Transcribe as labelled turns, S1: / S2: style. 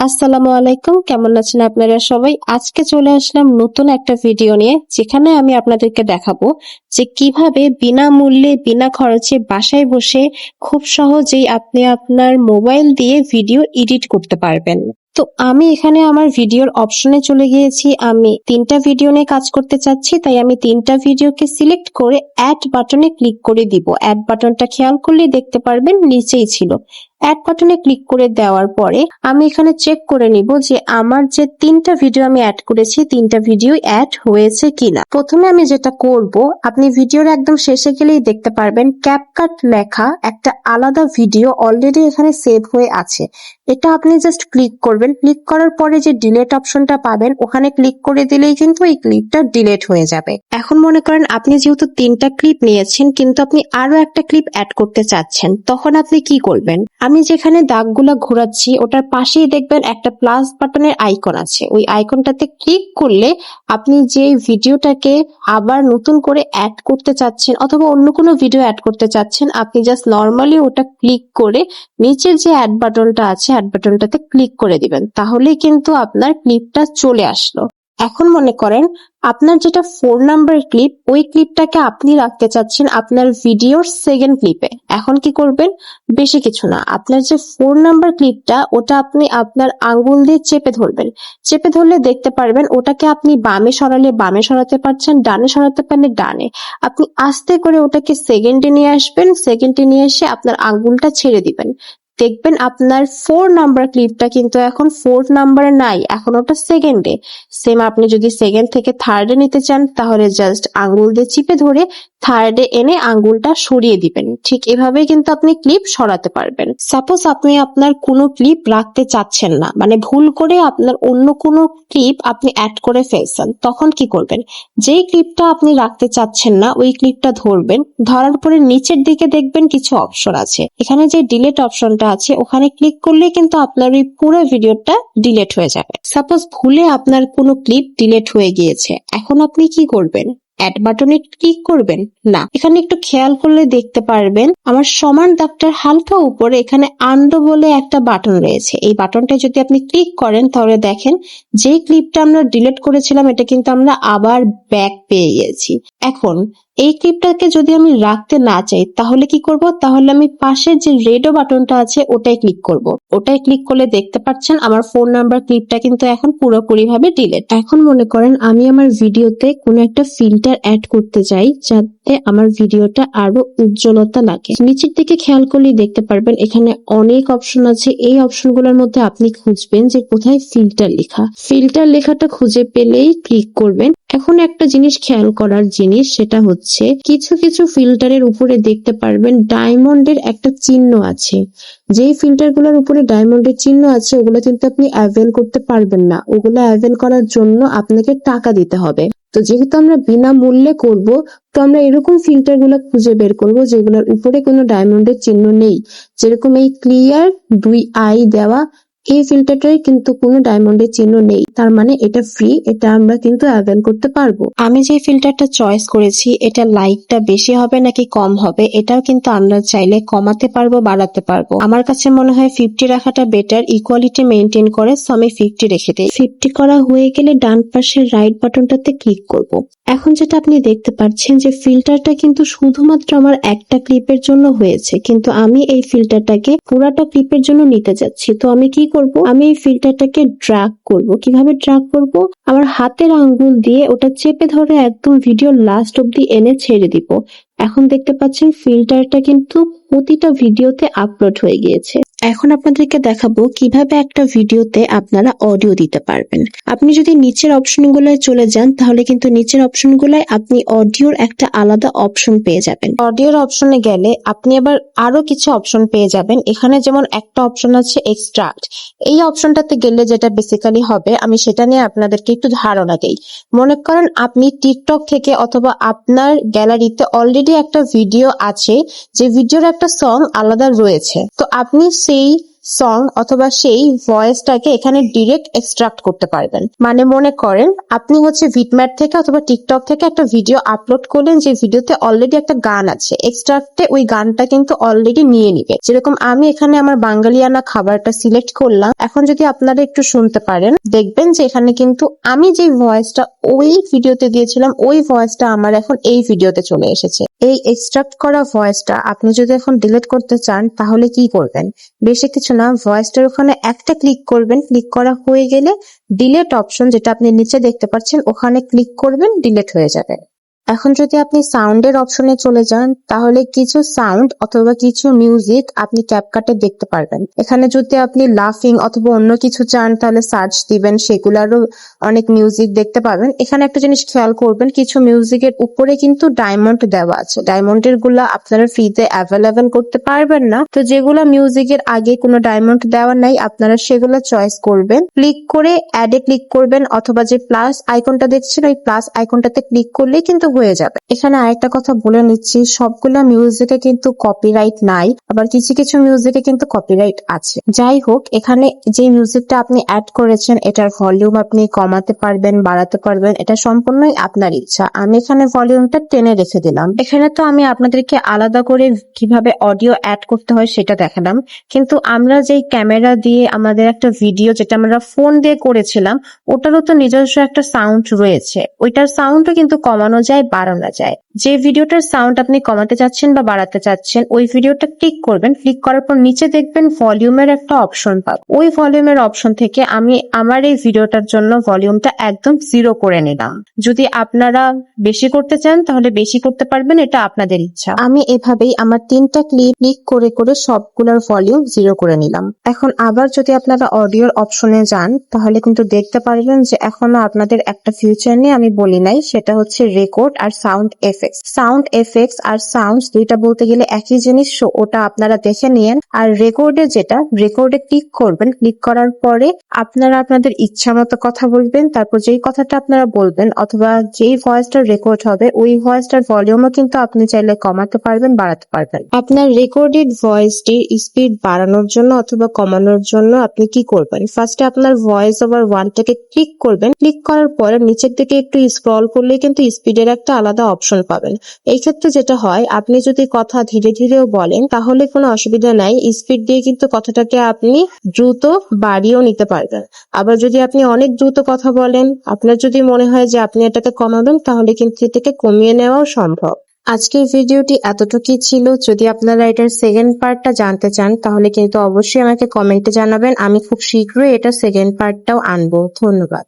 S1: আসসালামু আলাইকুম, কেমন আছেন আপনারা সবাই? আজকে চলে আসলাম নতুন একটা ভিডিও নিয়ে, যেখানে আমি আপনাদেরকে দেখাবো যে কীভাবে বিনামূল্যে, বিনা খরচে বাসায় বসে খুব সহজেই আপনি আপনার মোবাইল দিয়ে ভিডিও এডিট করতে পারবেন। তো আমি এখানে আমার ভিডিওর অপশনে চলে গিয়েছি। আমি তিনটা ভিডিও নিয়ে কাজ করতে চাচ্ছি, তাই আমি তিনটা ভিডিওকে সিলেক্ট করে অ্যাড বাটনে ক্লিক করে দিব। অ্যাড বাটনটা খেয়াল করলে দেখতে পারবেন, নিচেই ছিল। অ্যাড বাটনে ক্লিক করে দেওয়ার পরে আমি এখানে চেক করে নিব যে আমার যে তিনটা ভিডিও আমি অ্যাড করেছি, তিনটা ভিডিও অ্যাড হয়েছে কিনা। প্রথমে আমি যেটা করব, আপনি ভিডিওর একদম শেষে গেলেই দেখতে পারবেন ক্যাপকাট লেখা একটা আলাদা ভিডিও অলরেডি এখানে সেভ হয়ে আছে। এটা আপনি জাস্ট ক্লিক করবেন। ক্লিক করার পরে যে ডিলেট অপশনটা পাবেন, ওখানে ক্লিক করে দিলেই কিন্তু এই ক্লিপটা ডিলেট হয়ে যাবে। এখন মনে করেন আপনি যেহেতু তিনটা ক্লিপ নিয়েছেন, কিন্তু আপনি আরও একটা ক্লিপ অ্যাড করতে চাচ্ছেন, তখন আপনি কি করবেন? আমি যেখানে দাগগুলা ঘোরাচ্ছি, ওটার পাশেই দেখবেন একটা প্লাস বাটনের আইকন আছে। ওই আইকনটাতে ক্লিক করলে আপনি যে ভিডিওটাকে আবার নতুন করে অ্যাড করতে চাচ্ছেন অথবা অন্য কোনো ভিডিও অ্যাড করতে চাচ্ছেন, আপনি জাস্ট নর্মালি ওটা ক্লিক করে নিচের যে অ্যাড বাটনটা আছে অ্যাড বাটনটাতে ক্লিক করে দিবেন। তাহলেই কিন্তু আপনার ক্লিপটা চলে আসলো। এখন মনে করেন, আপনার যেটা ফোর নাম্বার ক্লিপ ওই ক্লিপটাকে আপনি রাখতে চাচ্ছেন আপনার ভিডিওর সেকেন্ড ক্লিপে এখন কি করবেন? বেশি কিছু না। আপনার যে ফোর নাম্বার ক্লিপটা ওটা আপনি আপনার আঙ্গুল দিয়ে চেপে ধরবেন। চেপে ধরলে দেখতে পারবেন, ওটাকে আপনি বামে সরালে বামে সরাতে পারছেন, ডানে সরাতে পারলে ডানে। আপনি আস্তে করে ওটাকে সেকেন্ডে নিয়ে আসবেন সেকেন্ডে নিয়ে এসে আপনার আঙ্গুলটা ছেড়ে দিবেন। দেখবেন আপনার ফোর নাম্বার ক্লিপটা কিন্তু এখন ফোর্থ নাম্বারে নাই, এখন ওটা সেকেন্ডে সেম আপনি যদি সেকেন্ড থেকে থার্ডে নিতে চান, তাহলে জাস্ট আঙ্গুল দিয়ে চিপে ধরে থার্ডে এনে আঙ্গুলটা সরিয়ে দিবেন। ঠিক এভাবে কিন্তু আপনি ক্লিপ সরাতে পারবেন। সাপোজ আপনি আপনার কোনো ক্লিপ রাখতে চাচ্ছেন না মানে ভুল করে আপনার অন্য কোনো ক্লিপ আপনি অ্যাড করে ফেলছেন, তখন কি করবেন? যেই ক্লিপটা আপনি রাখতে চাচ্ছেন না, ওই ক্লিপটা ধরবেন। ধরার পরে নিচের দিকে দেখবেন কিছু অপশন আছে। এখানে যে ডিলেট অপশনটা আছে, ওখানে ক্লিক করলে কিন্তু আপনার ওই পুরো ভিডিওটা ডিলেট হয়ে যাবে। সাপোজ ভুলে আপনার কোনো ক্লিপ ডিলেট হয়ে গিয়েছে, এখন আপনি কি করবেন? অ্যাড বাটনে ক্লিক করবেন? না। এখানে একটু খেয়াল করলে দেখতে পারবেন, আমার সমান দাগটার হালকা উপরে এখানে আন্ডো বলে একটা বাটন রয়েছে। এই বাটনটা যদি আপনি ক্লিক করেন, তাহলে দেখেন যে ক্লিপটা আমরা ডিলিট করেছিলাম, এটা কিন্তু আমরা আবার ব্যাক পেয়ে গেছি এখন এই ক্লিপটাকে যদি আমি রাখতে না চাই, তাহলে কি করব? তাহলে আমি পাশে যে রেডো বাটনটা আছে ওটাই ক্লিক করব। ওটাই ক্লিক করলে দেখতে পাচ্ছেন আমার ফোন নাম্বার ক্লিপটা কিন্তু এখন পুরোপুরি ভাবে ডিলেট। এখন মনে করেন আমি আমার ভিডিওতে কোনো একটা ফিল্টার অ্যাড করতে চাই যাতে আমার ভিডিওটা আরও উজ্জ্বলতা লাগে। নিচের দিকে খেয়াল করলেই দেখতে পারবেন, এখানে অনেক অপশন আছে। এই অপশনগুলোর মধ্যে আপনি খুঁজবেন যে কোথায় ফিল্টার লেখা। ফিল্টার লেখাটা খুঁজে পেলেই ক্লিক করবেন। এখন একটা জিনিস খেয়াল করার জিনিস, সেটা হচ্ছে কিছু কিছু ফিল্টারের উপরে দেখতে পারবেন ডায়মন্ডের একটা চিহ্ন আছে। যেই ফিল্টারগুলোর উপরে ডায়মন্ডের চিহ্ন আছে, ওগুলো কিন্তু আপনি অ্যাভেল করতে পারবেন না। ওগুলো অ্যাভেল করার জন্য আপনাকে টাকা দিতে হবে। তো যেহেতু আমরা বিনামূল্যে করব, তো আমরা এরকম ফিল্টারগুলো খুঁজে বের করব যেগুলোর উপরে কোনো ডায়মন্ডের চিহ্ন নেই। যেরকম এই ক্লিয়ার দুই আই দেওয়া এই ফিল্টারটাই কিন্তু কোনো ডায়মন্ডের চিহ্ন নেই। তার মানে এটা ফ্রি এটা আমরা কিন্তু অ্যাভেল করতে পারব। আমি যে ফিল্টারটা চয়েস করেছি, এটা লাইটটা বেশি হবে নাকি কম হবে, এটাও কিন্তু আমরা চাইলে কমাতে পারব, বাড়াতে পারব। আমার কাছে মনে হয় ফিফটি রাখাটা বেটার ইকুয়ালিটি মেনটেন করে সো আমি ফিফটি রেখে দিই। ফিফটি করা হয়ে গেলে ডান পাশের রাইট বাটনটাতে ক্লিক করব। এখন যেটা আপনি দেখতে পাচ্ছেন যে ফিল্টারটা কিন্তু শুধুমাত্র আমার একটা ক্লিপের জন্য হয়েছে, কিন্তু আমি এই ফিল্টারটাকে পুরাটা ক্লিপের জন্য নিতে যাচ্ছি। তো আমি কি করব, আমি এই ফিল্টারটাকে ড্রাগ করব। কীভাবে ড্রাগ করব? আমার হাতের আঙ্গুল দিয়ে ওটা চেপে ধরে একদম ভিডিও লাস্ট অব্দি এনে ছেড়ে দিব। এখন দেখতে পাচ্ছেন ফিল্টারটা কিন্তু প্রতিটা ভিডিওতে আপলোড হয়ে গিয়েছে। এখন আপনাদেরকে দেখাবো কীভাবে একটা ভিডিওতে আপনারা অডিও দিতে পারবেন। আপনি যদি নিচের অপশনগুলোয় চলে যান, তাহলে কিন্তু নিচের অপশনগুলোয় আপনি অডিওর একটা আলাদা অপশন পেয়ে যাবেন। অডিওর অপশনে গেলে আপনি আবার আরও কিছু অপশন পেয়ে যাবেন। এখানে যেমন একটা অপশন আছে এক্সট্রাক্ট এই অপশনটাতে গেলে যেটা বেসিক্যালি হবে, আমি সেটা নিয়ে আপনাদেরকে একটু ধারণা দেই। মনে করেন আপনি টিকটক থেকে অথবা আপনার গ্যালারিতে অলরেডি একটা ভিডিও আছে, যে ভিডিওর একটা সং আলাদা রয়েছে। তো আপনি সেই সং অথবা সেই ভয়েসটাকে এখানে ডিরেক্ট এক্সট্রাক্ট করতে পারবেন। মানে মনে করেন, আপনি হচ্ছে ভিটম্যাট থেকে অথবা টিকটক থেকে একটা ভিডিও আপলোড করলেন, যে ভিডিওতে অলরেডি একটা গান আছে। এক্সট্রাক্টে ওই গানটা কিন্তু অলরেডি নিয়ে নিবে। যেরকম আমি এখানে আমার বাঙালিয়ানা খাবারটা সিলেক্ট করলাম। এখন যদি আপনারা একটু শুনতে পারেন, দেখবেন যে এখানে কিন্তু আমি যে ভয়েসটা ওই ভিডিওতে দিয়েছিলাম, ওই ভয়েসটা আমার এখন এই ভিডিওতে চলে এসেছে। এই এক্সট্রাক্ট করা ভয়েসটা আপনি যদি এখন ডিলিট করতে চান, তাহলে কি করবেন? বেশি কিছু না ভয়েসটার ওখানে একটা ক্লিক করবেন। ক্লিক করা হয়ে গেলে ডিলেট অপশন যেটা আপনি নিচে দেখতে পাচ্ছেন, ওখানে ক্লিক করবেন ডিলেট হয়ে যাবে। এখন যদি আপনি সাউন্ডের অপশনে চলে যান, তাহলে কিছু সাউন্ড অথবা কিছু মিউজিক আপনি ক্যাপকাটে দেখতে পারবেন। এখানে যদি আপনি লাফিং অথবা অন্য কিছু চান, তাহলে সার্চ দিবেন, সেগুলারও অনেক মিউজিক দেখতে পাবেন। এখানে একটা জিনিস খেয়াল করবেন, কিছু মিউজিকের উপরে কিন্তু ডায়মন্ড দেওয়া আছে। ডায়মন্ডেরগুলা আপনারা ফ্রিতে অ্যাভেলেবেল করতে পারবেন না। তো যেগুলা মিউজিকের আগে কোনো ডায়মন্ড দেওয়া নাই, আপনারা সেগুলো চয়েস করবেন। ক্লিক করে অ্যাডে ক্লিক করবেন, অথবা যে প্লাস আইকনটা দেখছেন, ওই প্লাস আইকনটাতে ক্লিক করলেই কিন্তু হয়ে যাবে। এখানে আরেকটা কথা বলে নিচ্ছি, সবগুলা মিউজিকে কিন্তু কপিরাইট নাই, আবার কিছু কিছু মিউজিকে কিন্তু কপিরাইট আছে। যাই হোক, এখানে যে মিউজিকটা আপনি অ্যাড করেছেন, এটার ভলিউম আপনি কমাতে পারবেন, বাড়াতে পারবেন, এটা সম্পূর্ণই আপনার ইচ্ছা। আমি এখানে ভলিউমটা টেনে রেখে দিলাম। এখানে তো আমি আপনাদেরকে আলাদা করে কীভাবে অডিও অ্যাড করতে হয় সেটা দেখালাম, কিন্তু আমরা যেই ক্যামেরা দিয়ে আমাদের একটা ভিডিও যেটা আমরা ফোন দিয়ে করেছিলাম, ওটারও তো নিজস্ব একটা সাউন্ড রয়েছে। ওইটার সাউন্ডও কিন্তু কমানো যায় বাড়ানো যায়। যে ভিডিওটার সাউন্ড আপনি কমাতে চাচ্ছেন বা বাড়াতে চাচ্ছেন, ওই ভিডিওটা ক্লিক করবেন। ক্লিক করার পর নিচে দেখবেন ভলিউমের একটা অপশন পাবেন ওই ভলিউমের অপশন থেকে আমি আমার এই ভিডিওটার জন্য ভলিউমটা একদম জিরো করে নিলাম। যদি আপনারা বেশি করতে চান, তাহলে বেশি করতে পারবেন, এটা আপনাদের ইচ্ছা। আমি এভাবেই আমার তিনটা ক্লিপ ক্লিক করে করে সবগুলোর ভলিউম জিরো করে নিলাম। এখন আবার যদি আপনারা অডিওর অপশনে যান, তাহলে কিন্তু দেখতে পারবেন যে এখনও আপনাদের একটা ফিউচার নিয়ে আমি বলি নাই, সেটা হচ্ছে রেকর্ড আর সাউন্ড এফেক্টস সাউন্ড এফেক্টস আর সাউন্ড দুইটা বলতে গেলে একই জিনিস, so ওটা আপনারা দেখে নিয়েন। আর রেকর্ডে যেটা রেকর্ডে ক্লিক করবেন। ক্লিক করার পরে আপনারা আপনাদের ইচ্ছা মতো কথা বলবেন। তারপর যেই কথাটা আপনারা বলবেন, অথবা যেই ভয়েসটা রেকর্ড হবে, ওই ভয়েসটার ভলিউমও কিন্তু আপনি চাইলে কমাতে পারবেন, বাড়াতে পারবেন। আপনার রেকর্ডেড ভয়েসটির স্পিড বাড়ানোর জন্য অথবা কমানোর জন্য আপনি কি করবেন? ফার্স্টে আপনার ভয়েস ওভার ওয়ানটাকে ক্লিক করবেন। ক্লিক করার পরে নিচের দিকে একটু স্ক্রল করলে কিন্তু স্পিডের একটা আলাদা অপশন পাবেন। এই ক্ষেত্রে যেটা হয়, আপনি যদি কথা ধীরে ধীরেও বলেন, তাহলে কোনো অসুবিধা নাই। স্পিড দিয়ে কিন্তু কথাটাকে আপনি দ্রুত বাড়িয়েও নিতে পারবেন। আবার যদি আপনি অনেক দ্রুত কথা বলেন, আপনার যদি মনে হয় যে আপনি এটাকে কমাবেন, তাহলে কিন্তু এটাকে কমিয়ে নেওয়াও সম্ভব। আজকের ভিডিওটি এতটুকুই ছিল। যদি আপনারা এটার সেকেন্ড পার্টটা জানতে চান, তাহলে কিন্তু অবশ্যই আমাকে কমেন্টে জানাবেন। আমি খুব শীঘ্রই এটা সেকেন্ড পার্টটাও আনব। ধন্যবাদ।